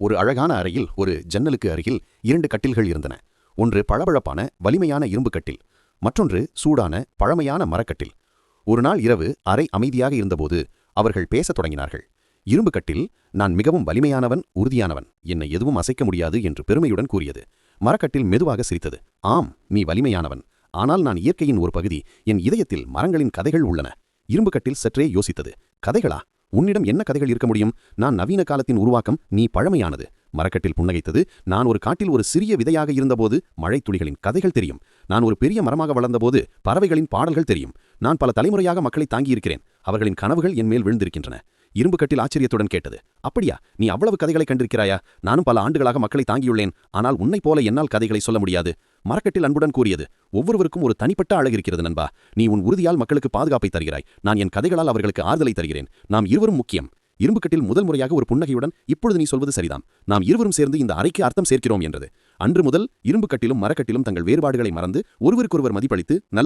ஒரு அழகான அறையில் ஒரு ஜன்னலுக்கு அருகில் இரண்டு கட்டில்கள் இருந்தன. ஒன்று பளபளப்பான வலிமையான இரும்பு கட்டில் மற்றொன்று சூடான பழமையான மரக்கட்டில். ஒரு நாள் இரவு அறை அமைதியாக இருந்தபோது அவர்கள் பேசத் தொடங்கினார்கள். இரும்பு கட்டில் நான் மிகவும் வலிமையானவன் உறுதியானவன். என்னை எதுவும் அசைக்க முடியாது என்று பெருமையுடன் கூறியது. மரக்கட்டில் மெதுவாக சிரித்தது. ஆம் நீ வலிமையானவன். ஆனால் நான் இயற்கையின் ஒரு பகுதி. என் இதயத்தில் மரங்களின் கதைகள் உள்ளன. இரும்பு கட்டில் சற்றே யோசித்தது. கதைகளா? உன்னிடம் என்ன கதைகள் இருக்க முடியும்? நான் நவீன காலத்தின் உருவாக்கம் நீ பழமையானது. மரக்கட்டில் புன்னகைத்தது நான் ஒரு காட்டில் ஒரு சிறிய விதையாக இருந்தபோது மழை துளிகளின் கதைகள் தெரியும். நான் ஒரு பெரிய மரமாக வளர்ந்தபோது பறவைகளின் பாடல்கள் தெரியும். நான் பல தலைமுறையாக மக்களை தாங்கியிருக்கிறேன். அவர்களின் கனவுகள் என் மேல் விழுந்திருக்கின்றன. இரும்பு கட்டில் ஆச்சரியத்துடன் கேட்டது. அப்படியா? நீ அவ்வளவு கதைகளை கண்டிருக்கிறாயா? நானும் பல ஆண்டுகளாக மக்களை தாங்கியுள்ளேன். ஆனால் உன்னை போல என்னால் கதைகளை சொல்ல முடியாது. மரக்கட்டில் அன்புடன் கூறியது. ஒவ்வொருவருக்கும் ஒரு தனிப்பட்ட அழகு இருக்கிறது நண்பா. நீ உன் உறுதியால் மக்களுக்கு பாதுகாப்பை தருகிறாய். நான் என் கதைகளால் அவர்களுக்கு ஆறுதலை தருகிறேன். நாம் இருவரும் முக்கியம். இரும்புக்கட்டில் முதல் முறையாக ஒரு புன்னகையுடன் இப்பொழுது நீ சொல்வது சரிதான். நாம் இருவரும் சேர்ந்து இந்த அறைக்கு அர்த்தம் சேர்க்கிறோம் என்றது. அன்று முதல் இரும்புக்கட்டிலும் மரக்கட்டிலும் தங்கள் வேறுபாடுகளை மறந்து ஒருவருக்கொருவர் மதிப்பளித்து நல்ல